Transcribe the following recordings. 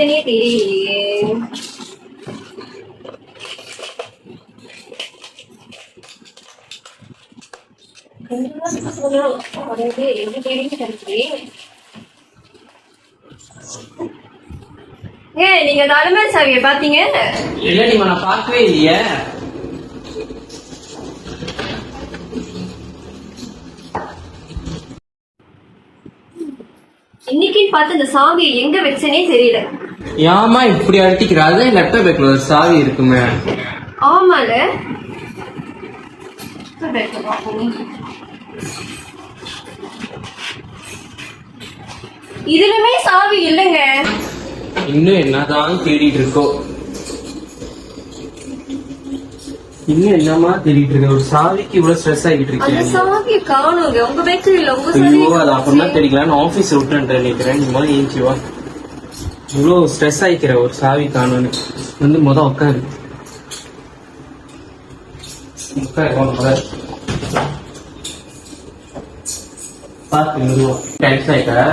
பிரச்சனையே தெரியலையே கிடைக்கிறேன் ஏன் நீங்க அலுமாரி சாவியை பாத்தீங்க இல்லடி நான் பார்க்கவே இல்லையே இன்னைக்குன்னு பார்த்து இந்த சாவியை எங்க வச்சனே தெரியல ஏமா இப்படி அடிக்கிற? அதான் லெட்டர் பேக்ல ஒரு சாவி இருக்குமே. ஆமால. இதுலயுமே சாவி இல்லைங்க. இன்னும் என்னதான் தேடிட்டு இருக்கோ. இன்னும் என்னமா தேடிட்டு இருக்க? ஒரு சாவிக்கு இவ்வளவு ஸ்ட்ரெஸ் ஆகிட்டு அந்த சாவியை காணுங்க. உங்க பேக்கரி இல்ல உங்க ஐயோ அது அப்புறம் தான் சாவி தெரிக்கலாம் ஆபீஸ் விட்டுன்ற நினைக்கிறேன். நீ முதல்ல ஏஞ்சி வா. இவ்வளவு ஸ்ட்ரெஸ் ஆயிக்கிற ஒரு சாவி காணும்னு வந்து முத உட்காரு. பார்த்து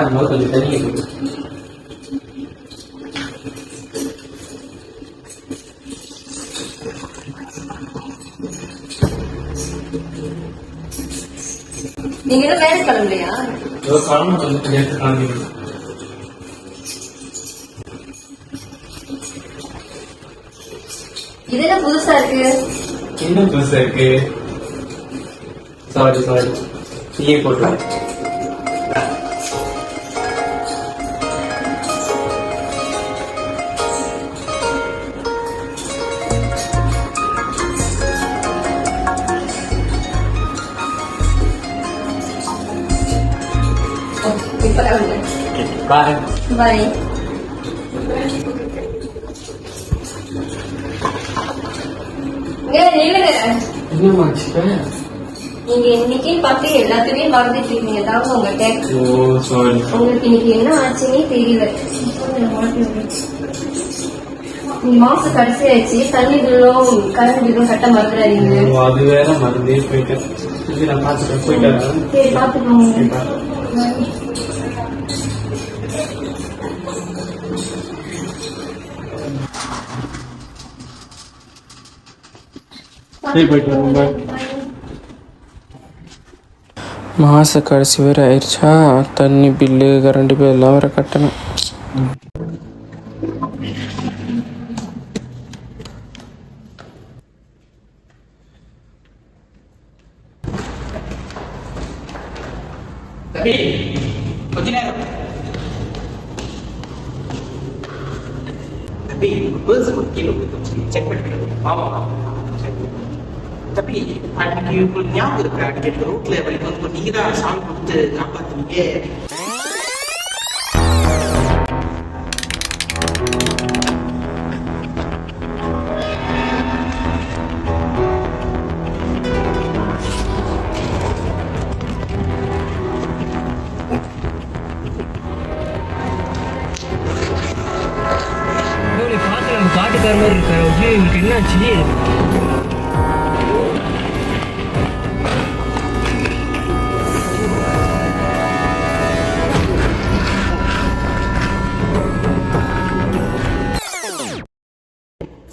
முதல்ல கொஞ்சம் தண்ணி குடி. நீங்க வேலை கிளம்பலையா? கிளம்பு கொஞ்சம் இன்னும் பெருசா இருக்கு சாரி சாரி நீயே போட்டு இப்ப கிளம்பு நீங்க இன்னைக்கு பார்த்து எல்லாத்தையுமே மறந்துட்டு இருக்கீங்க. தாங்க ஓ சாரி உங்களுக்கு இன்னைக்கு என்ன ஆச்சுன்னே தெரியல. மாசம் கடைசி ஆயிடுச்சு. தண்ணி பில்லும் கரண்ட் பில்லும் கட்ட மறந்துடாதீங்க. அது வேற மறந்தே போயிட்டேன். நான். சரி பாத்துக்கோங்க சரி, போயிட்டு bye. மாத கடைசி வேறு ஆயிடுச்சா? தண்ணி பில்லு கரண்ட் பில் எல்லாம் வேற கட்டணும். செக் பண்ணிட்டு ஆமா தம்பி அன்னைக்கு உங்களுக்கு ஞாபகம் இருக்கு அன்னைக்கு ரோட்ல வரைக்கும் வந்து நீங்க தான் சாமி கொடுத்து காப்பாத்துவீங்க பாட்டுக்கார மாதிரி இருக்காரு ஐயோ என்னாச்சு?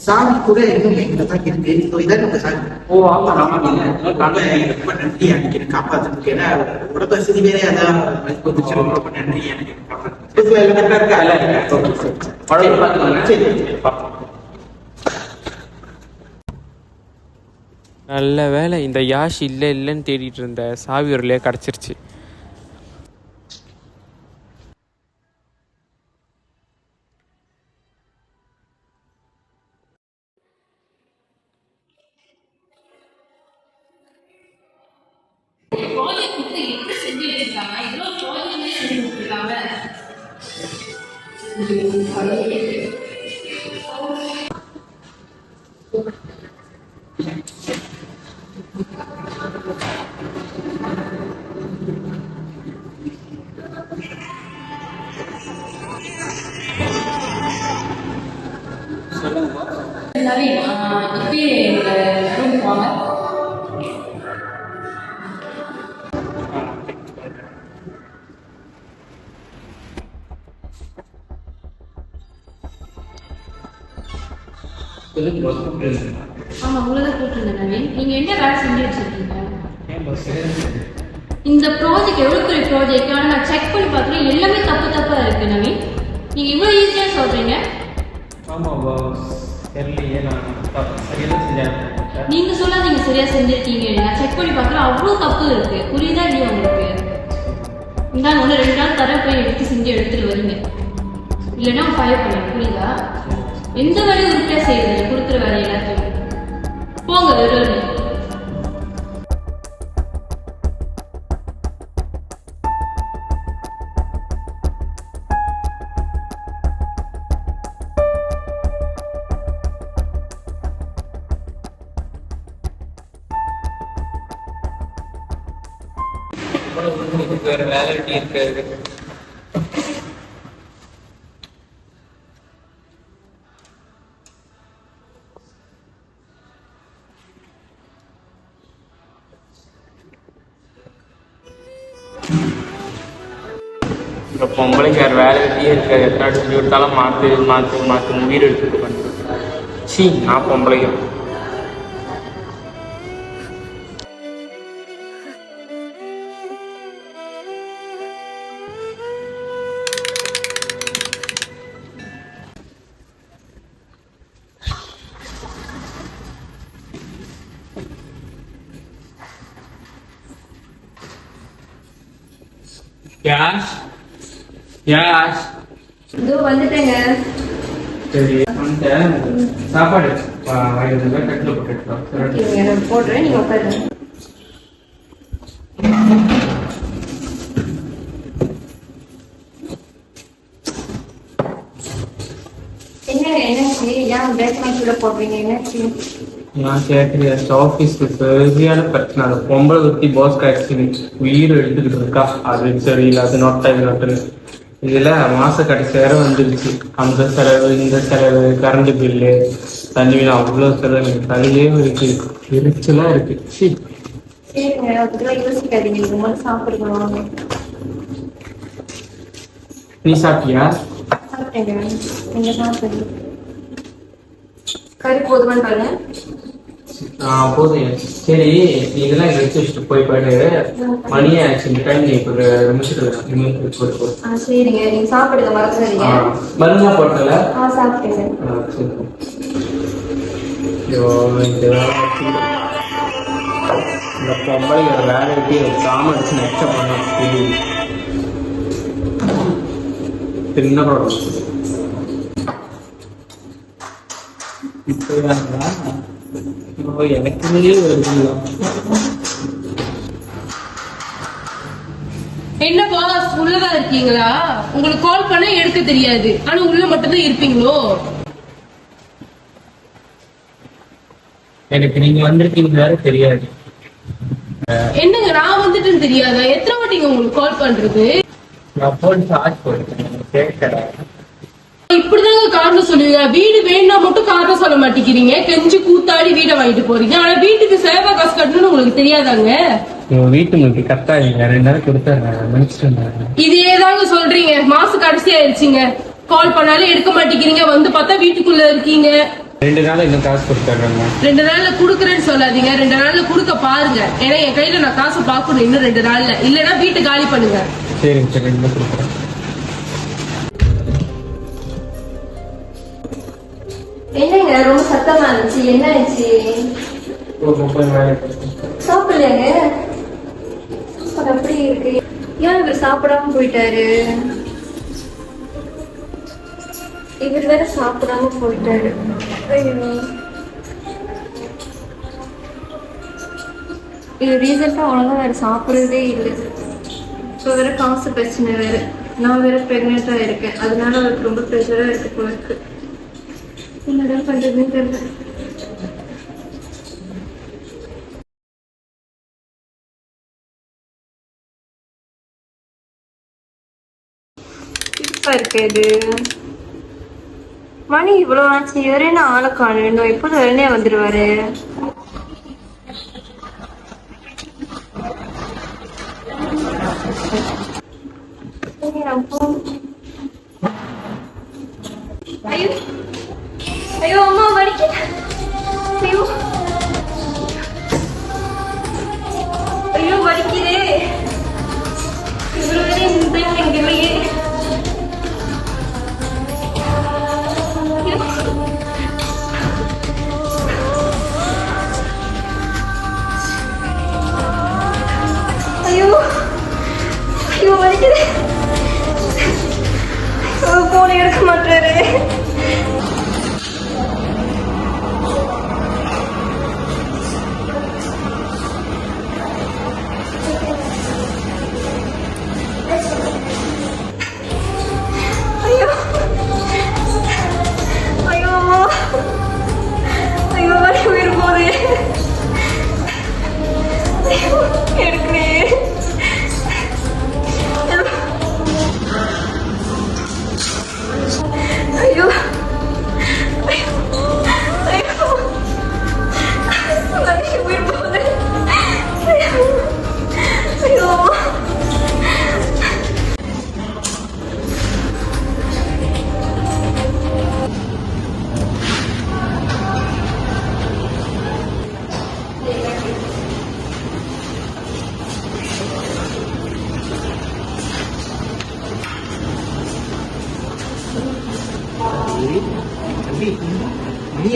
சாமி கூட இன்னும் எங்கிட்ட தான் இருக்கு. இதோ இதான் நம்ம சாமி. ஓ ஆமா ஆமா ரொம்ப ரொம்ப நன்றி எனக்கு காப்பாத்துறதுக்கு. ஏன்னா உடம்பு வசதி வேற அதான் வந்துச்சு ரொம்ப நன்றி எனக்கு நல்ல வேலை இந்த யாஷ் இல்லை இல்லைன்னு தேடிட்டு இருந்த சாவி ஒருலையே கிடச்சிருச்சு. நவீன் ஆமாம் உங்களை தான் கூப்பிட்டுருந்தேன் நவீன் நீங்கள் என்ன வேலை செஞ்சு வச்சுருக்கீங்க? இந்த ப்ராஜெக்ட் எவ்வளோ பெரிய ப்ராஜெக்ட் ஆனால் நான் செக் பண்ணி பார்க்குறேன் எல்லாமே தப்பு தப்பாக இருக்குது நவீன். நீங்கள் இவ்வளோ ஈஸியாக சொல்கிறீங்க ஆமா பாஸ் தெரியலையே நான் சரியாக செஞ்சேன் நீங்க சொல்லாதீங்க சரியா செஞ்சிருக்கீங்க. நான் செக் பண்ணி பார்க்குறேன் அவ்வளோ தப்பு இருக்கு. புரியுதா இல்லையா உங்களுக்கு? இந்தாங்க ஒன்று ரெண்டு நாள் தர போய் எடுத்து செஞ்சு எடுத்துட்டு வரீங்க. இல்லைன்னா ஃபயர் பண்ணுங்க புரியுதா? எந்த வேலையும் உருப்படியா செய்யுது கொடுக்குற வேலை எல்லாத்தையும். போங்க வெறும் இதுக்கு வேற வேலை வெட்டி வேறு வேலை வெட்டியே இருக்காது எத்தனை வாட்டி சொல்லி கொடுத்தாலும் மாற்று மாற்று மாற்று உயிர் எடுத்துட்டு பண்ணுறது சீ நான் பொம்பளைங்க யாஷ் யாஷ் இதோ வந்துட்டேங்க. சரி வந்துட்டேன். சாப்பாடு. வாங்கிட்டு வந்து கட்டில் போட்டுட்டு ஓகேங்க நான் போடுறேன். நீங்க உட்காருங்க. என்னங்க என்னாச்சு ஏன் பேக்மெண்ட் கூட போடுறீங்க? என்னாச்சு நான் கேட்குறேன் ஆஃபீஸ்க்கு சரியான பிரச்சனை. அது பொம்பளை ஊற்றி பாஸ் காய்ச்சி உயிர் எடுத்துக்கிட்டு இருக்கா? அது சரியில்லை அது நொட்டை இது நொட்டுன்னு இதில் மாச கடைசி வேற வந்துருச்சு. அந்த செலவு இந்த செலவு கரண்ட் பில்லு தண்ணி பில் அவ்வளோ செலவு. தலையிலே இருக்கு. எரிச்சலாக இருக்கு. நீ சாப்பிட்டியா? கறி போதுமான்னு பாருங்க. போதும் சரி நீ இதெல்லாம் வச்சு வச்சுட்டு போய் போயிட்டு மணியே ஆச்சு இந்த டைம் நீ ஒரு நிமிஷத்துல சரிங்க. நீங்க சாப்பிடுங்க மறந்துடாதீங்க. மருந்தா போட்டல. ஐயோ, இந்த பொம்பளைங்கிற வேலைக்கு சாம அடிச்சு நஷ்டம் பண்ணோம் என்ன ப்ராப்ளம் இப்போ எனக்குமே என்ன பாஸ் உள்ளதான் இருக்கீங்களா? உங்களுக்கு கால் பண்ண எடுக்க தெரியாது. ஆனா உள்ள மட்டும்தான் இருப்பீங்களோ? எனக்கு நீங்க வந்திருக்கீங்க வேற தெரியாது. என்னங்க நான் வந்துட்டேன்னு தெரியாதா? எத்தனை வாட்டிங்க உங்களுக்கு கால் பண்றது? நான் போன் சார்ஜ் போட்டேன் கேட்கல. இப்படிதாங்க காரணம் சொல்லுவீங்க. வீடு வேணும்னா மட்டும் காரணம் சொல்ல மாட்டேங்கிறீங்க. கெஞ்சி கூத்தாடி வீடை வாங்கிட்டு போறீங்க. ஆனா வீட்டுக்கு சேவை காசு கட்டணும்னு உங்களுக்கு தெரியாதாங்க? வீட்டு முழுக்க ரெண்டு நாள் கொடுத்தாங்க இதே தாங்க சொல்றீங்க? மாசம் கடைசி ஆயிடுச்சுங்க கால் பண்ணாலும் எடுக்க மாட்டேங்கிறீங்க. வந்து பார்த்தா வீட்டுக்குள்ள இருக்கீங்க. ரெண்டு நாள் இன்னும் காசு கொடுத்துட்றாங்க ரெண்டு நாள்ல குடுக்குறேன்னு சொல்லாதீங்க. ரெண்டு நாள்ல குடுக்க பாருங்க. ஏன்னா என் கையில நான் காசு பார்க்கணும் இன்னும் ரெண்டு நாள்ல. இல்லைன்னா வீட்டு காலி பண்ணுங்க. சரிங்க சரி. ரெண்டு நாள் கொடுக்குறேன். என்னங்க ரொம்ப சத்தமா இருந்துச்சு. என்ன ஆச்சு. சாப்பிடலையாங்க அது அப்படி இருக்கு? ஏன் இவர் சாப்பிடாம போயிட்டாரு? இவர் வேற சாப்பிடாம போயிட்டாரு. இது ரீசெண்டா ஒழுங்கா வேற சாப்பிடுறதே இல்லை. இப்போ வேற காசு பிரச்சனை வேற. நான் வேற பிரெக்னெண்டா இருக்கேன். அதனால அவருக்கு ரொம்ப ப்ரெஷரா இருக்கு போல இருக்கு. என்னடா பண்றதுன்னு தெரியல மணி இவ்வளவு ஆச்சு இவரே நான் ஆளை காணும் எப்போது உடனே வந்துருவாரு. ஐயோ. ஐயோ அம்மா வலிக்குது ஐயோ ஐயோ வலிக்குதே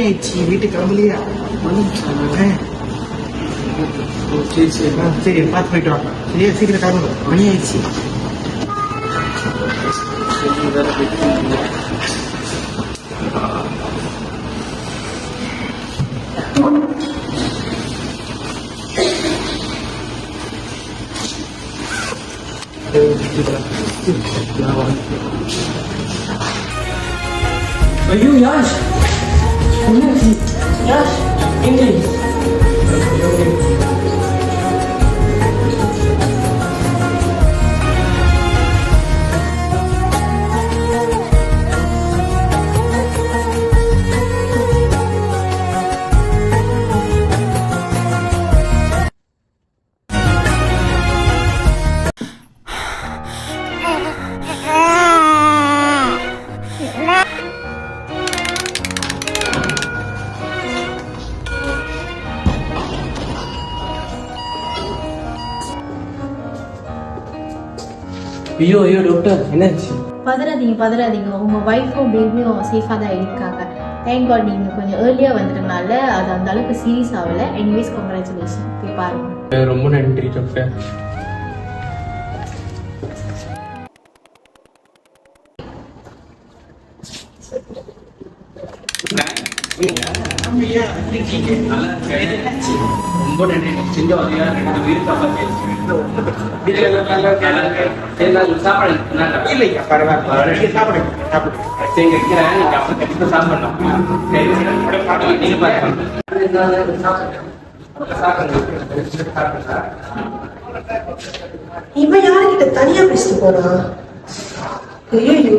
மணி ஆயிடுச்சு வீட்டுக்கு கிளம்பலையா ஆ. சரி சரி ஆ, சரி பார்த்து போயிட்டு வாங்க சரியா சீக்கிரம் கிளம்புங்க மணி ஆயிடுச்சு ஐயோ யாஷ் என்னாச்சு யாஷ் எங்க ஐயோ ஐயோ டாக்டர் என்னாச்சு? பதறாதீங்க பதறாதீங்க. உங்கள் ஒய்ஃபும் பேபியும் சேஃபாக தான் இருக்காங்க. தேங்க் காட் நீங்கள் கொஞ்சம் ஏர்லியாக வந்ததுனால அது அந்த அளவுக்கு சீரியஸ் ஆகலை. எனிவேஸ் கங்க்ராச்சுலேஷன் போய் பாருங்க. ரொம்ப நன்றி டாக்டர் ரொம்ப நன்றி. செஞ்ச வகையா ரெண்டு பேரும் சாப்பாடு இல்லையா பரவாயில்ல. சாப்பிடுங்க சாப்பிடுங்க வைக்கிறேன் நீங்க இவன் யாருக்கிட்ட தனியா பேசிட்டு போறான்? ஐயோ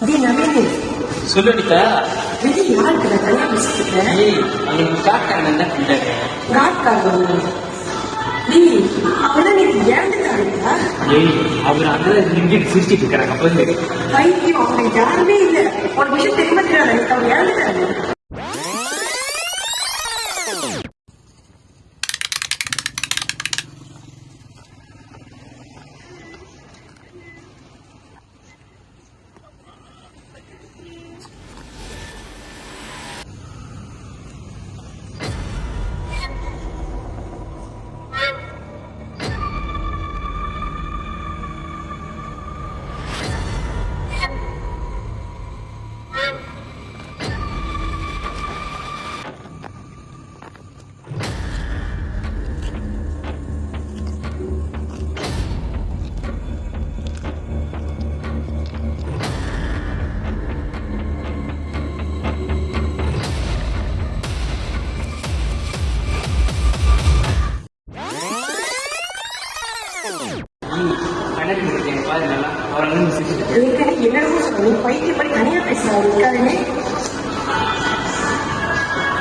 டேய் நவீன் சொல்லுடிக்கா வெளியே யாருக்கிட்ட தனியா பேசிட்டு ஏய் அவனுக்கு காட்டாங்க என்ன நாட்காரன் டேய் அவனா நீ ஏந்துட்டாருக்கா ஏய் அவர் அண்ணன் நின்றுட்டு சிரிச்சிட்டு இருக்கிறாங்க அப்ப பைத்தியம் யாருமே இல்ல. உனக்கு விஷயம் தெரியுமா தெரியாது? அவன் இறந்துட்டாரு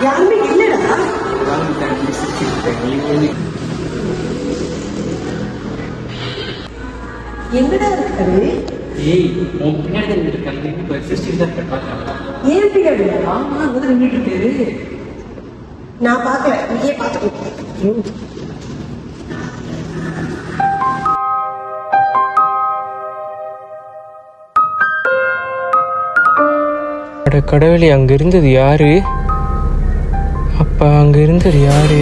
யாருமே இல்லடா. எங்கடா இருக்காரு ஏய் உன் பின்னாடி இருக்காங்க இப்போ சிஸ்டர் தான் பார்த்தாங்க ஏன் பின்னாடி ஆமா வந்து நின்றுட்டு இருக்காரு நான் பார்க்கல. நீயே பார்த்துக்கோ. அட கடவுளே அங்க இருந்தது யாரு? அப்பா அங்க இருந்தது யாரு?